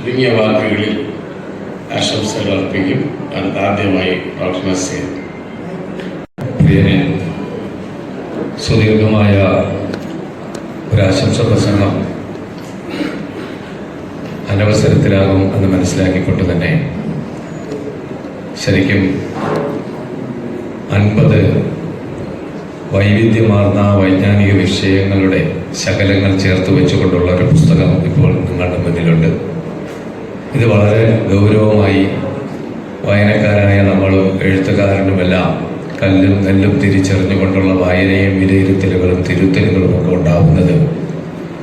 ചുരുങ്ങിയ വാക്കുകളിൽ ആശംസകൾ അർപ്പിക്കും. അടുത്ത ആദ്യമായി ഡോക്ടർ നസീർ. സുദീർഘമായ ഒരാശംസ പ്രസംഗം അനവസരത്തിലാകും എന്ന് മനസ്സിലാക്കിക്കൊണ്ട് തന്നെ ശരിക്കും അൻപത് വൈവിധ്യമാർന്ന വൈജ്ഞാനിക വിഷയങ്ങളുടെ ശകലങ്ങൾ ചേർത്ത് വെച്ചുകൊണ്ടുള്ള ഒരു പുസ്തകം ഇപ്പോൾ നിങ്ങളുടെ മുന്നിലുണ്ട്. ഇത് വളരെ ഗൗരവമായി വായനക്കാരായ നമ്മളും എഴുത്തുകാരനുമെല്ലാം കല്ലും നെല്ലും തിരിച്ചറിഞ്ഞുകൊണ്ടുള്ള വായനയും വിലയിരുത്തലുകളും തിരുത്തലുകളും ഒക്കെ ഉണ്ടാവുന്നത്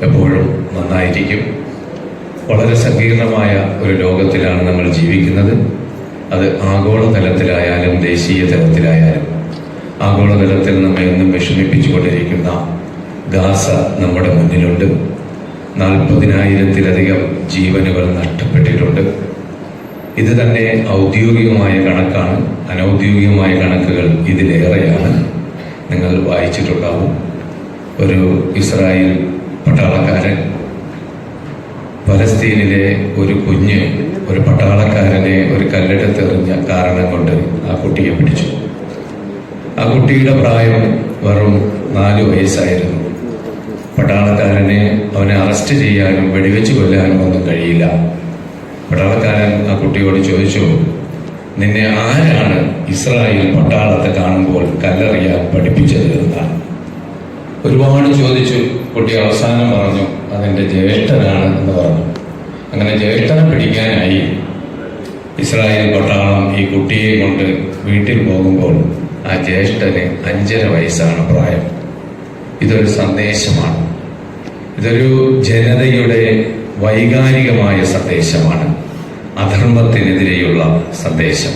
എപ്പോഴും നന്നായിരിക്കും. വളരെ സങ്കീർണമായ ഒരു ലോകത്തിലാണ് നമ്മൾ ജീവിക്കുന്നത്. അത് ആഗോളതലത്തിലായാലും ദേശീയ തലത്തിലായാലും ആഗോളതലത്തിൽ നമ്മെ എന്നും വിഷമിപ്പിച്ചുകൊണ്ടിരിക്കുന്ന ഗാസ നമ്മുടെ മുന്നിലുണ്ട്. നാൽപ്പതിനായിരത്തിലധികം ജീവനുകൾ നഷ്ടപ്പെട്ടിട്ടുണ്ട്. ഇത് തന്നെ ഔദ്യോഗികമായ കണക്കാണ്. അനൗദ്യോഗികമായ കണക്കുകൾ ഇതിലേറെയാണ്. നിങ്ങൾ വായിച്ചിട്ടുണ്ടാവും. ഒരു ഇസ്രായേൽ പട്ടാളക്കാരൻ പലസ്തീനിലെ ഒരു കുഞ്ഞ് ഒരു പട്ടാളക്കാരനെ ഒരു കല്ലെടുത്തെറിഞ്ഞ കാരണം കൊണ്ട് ആ കുട്ടിയെ പിടിച്ചു. ആ കുട്ടിയുടെ പ്രായം വെറും നാല് വയസ്സായിരുന്നു. പട്ടാളക്കാരനെ അവനെ അറസ്റ്റ് ചെയ്യാനും വെടിവെച്ച് കൊല്ലാനും ഒന്നും കഴിയില്ല. പട്ടാളക്കാരൻ ആ കുട്ടിയോട് ചോദിച്ചു നിന്നെ ആരാണ് ഇസ്രായേൽ പട്ടാളത്തെ കാണുമ്പോൾ കല്ലെറിയാൻ പഠിപ്പിച്ചത് എന്നാണ്? ഒരുപാട് ചോദിച്ചു. കുട്ടി അവസാനം പറഞ്ഞു അതെന്റെ ജ്യേഷ്ഠനാണ് എന്ന് പറഞ്ഞു. അങ്ങനെ ജ്യേഷ്ഠനെ പിടിക്കാനായി ഇസ്രായേൽ പട്ടാളം ഈ കുട്ടിയെ കൊണ്ട് വീട്ടിൽ പോകുമ്പോൾ ആ ജ്യേഷ്ഠന് അഞ്ചര വയസ്സാണ് പ്രായം. ഇതൊരു സന്ദേശമാണ്. ഇതൊരു ജനതയുടെ വൈകാരികമായ സന്ദേശമാണ്. അധർമ്മത്തിനെതിരെയുള്ള സന്ദേശം.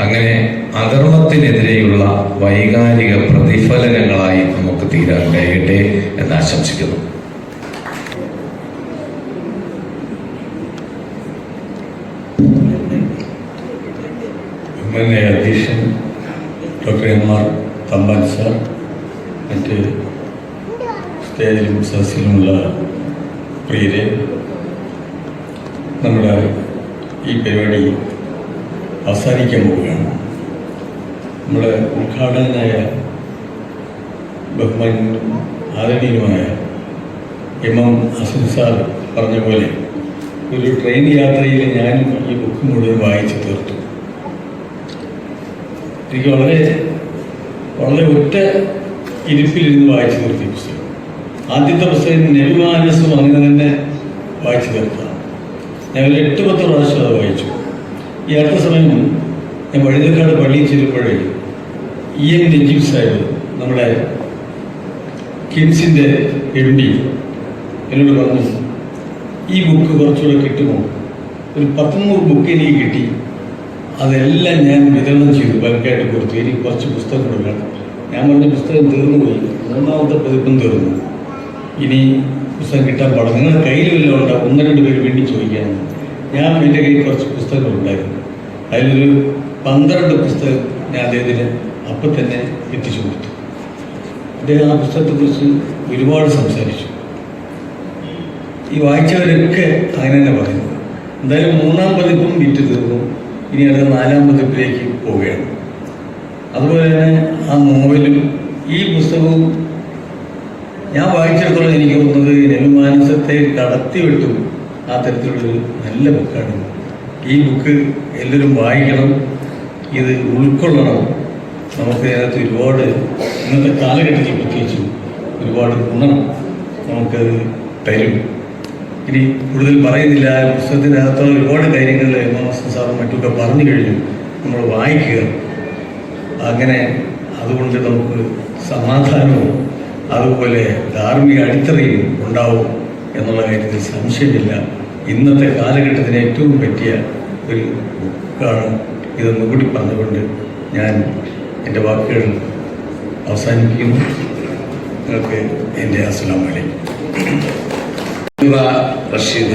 അങ്ങനെ അധർമ്മത്തിനെതിരെയുള്ള വൈകാരിക പ്രതിഫലനങ്ങളായി നമുക്ക് തീരാൻ കഴിയട്ടെ എന്ന് ആശംസിക്കുന്നു. അധ്യക്ഷൻ doctor M R Thampan sir മറ്റ് സ്റ്റേജിലും സദസ്സിലുമുള്ള പ്രിയരെ നമ്മുടെ ഈ പരിപാടി അവസാനിക്കാൻ പോവുകയാണ്. നമ്മുടെ ഉദ്ഘാടകനായ ബഹുമാനും ആദരണീയനുമായ എം എം അസുൻ സാർ പറഞ്ഞ പോലെ ഒരു ട്രെയിൻ യാത്രയിൽ ഞാനും ഈ ബുക്ക് മുഴുവൻ വായിച്ചു തീർത്തു. എനിക്ക് വളരെ വളരെ ഒറ്റ ഇരിപ്പിലിരുന്ന് വായിച്ചു തീർത്തി പുസ്തകം. ആദ്യത്തെ പുസ്തകം നെരുമാനസും അങ്ങനെ തന്നെ വായിച്ചു തീർത്താണ് ഒരു എട്ട് പത്ത് പ്രാവശ്യം അത് വായിച്ചു. ഈ അടുത്ത സമയം ഞാൻ വഴുതക്കാട് പള്ളിയിൽ ചെല്ലുമ്പോഴേ ഇ എൻ നജീബ് സാഹിബ് നമ്മുടെ കിംസിന്റെ എം ഡി എന്നോട് പറഞ്ഞു ഈ ബുക്ക് കുറച്ചുകൂടെ കിട്ടുമോ? ഒരു പത്തൊന്നൂറ് ബുക്ക് എനിക്ക് കിട്ടി. അതെല്ലാം ഞാൻ വിതരണം ചെയ്തു ബൾക്കായിട്ട് കൊടുത്തു. എനിക്ക് കുറച്ച് പുസ്തകം കൊടുക്കണം ഞാൻ പറഞ്ഞ പുസ്തകം തീർന്നു പോയി മൂന്നാമത്തെ പതിപ്പും തീർന്നു. ഇനി പുസ്തകം കിട്ടാൻ പാടും നിങ്ങളുടെ കയ്യിൽ വല്ലതും ഉണ്ടോ? ഒന്ന് രണ്ട് പേര് വേണ്ടി ചോദിക്കാൻ. ഞാൻ എന്റെ കയ്യിൽ കുറച്ച് പുസ്തകങ്ങൾ ഉണ്ടായിരുന്നു. അതിലൊരു പന്ത്രണ്ട് പുസ്തകം ഞാൻ അദ്ദേഹത്തിന് അപ്പം തന്നെ എത്തിച്ചു കൊടുത്തു. അദ്ദേഹം ആ പുസ്തകത്തെക്കുറിച്ച് ഒരുപാട് സംസാരിച്ചു. ഈ വായിച്ചവരൊക്കെ അങ്ങനെ തന്നെ പറയുന്നു. എന്തായാലും മൂന്നാം പതിപ്പും വിറ്റ് തീർന്നു. ഇനി അടുത്ത നാലാം പതിപ്പിലേക്ക് പോവുകയാണ്. അതുപോലെ തന്നെ ആ നോവലും ഈ പുസ്തകവും ഞാൻ വായിച്ചിടത്തോളം എനിക്ക് തോന്നുന്നത് നെൽമാനസത്തെ കടത്തിവിട്ടു ആ തരത്തിലുള്ളൊരു നല്ല ബുക്കാണ്. ഈ ബുക്ക് എല്ലാവരും വായിക്കണം. ഇത് ഉൾക്കൊള്ളണം. നമുക്ക് അതിനകത്ത് ഒരുപാട് ഇന്നത്തെ കാലഘട്ടത്തിൽ പ്രത്യേകിച്ചും ഒരുപാട് ഗുണം നമുക്കത് തരും. ഇനി കൂടുതൽ പറയുന്നില്ല. പുസ്തകത്തിനകത്തുള്ള ഒരുപാട് കാര്യങ്ങൾ എം സാറും മറ്റുമൊക്കെ പറഞ്ഞു കഴിഞ്ഞു. നമ്മൾ വായിക്കുക. അങ്ങനെ അതുകൊണ്ട് നമുക്ക് സമാധാനവും അതുപോലെ ധാർമ്മിക അടിത്തറയും ഉണ്ടാവും എന്നുള്ള കാര്യത്തിൽ സംശയമില്ല. ഇന്നത്തെ കാലഘട്ടത്തിന് ഏറ്റവും പറ്റിയ ഒരു ബുക്കാണ് ഇതെന്ന് കൂടി പറഞ്ഞുകൊണ്ട് ഞാൻ എന്റെ വാക്കുകൾ അവസാനിപ്പിക്കുന്നു. നിങ്ങൾക്ക് എന്റെ അലൈക്കും. റഷീദ്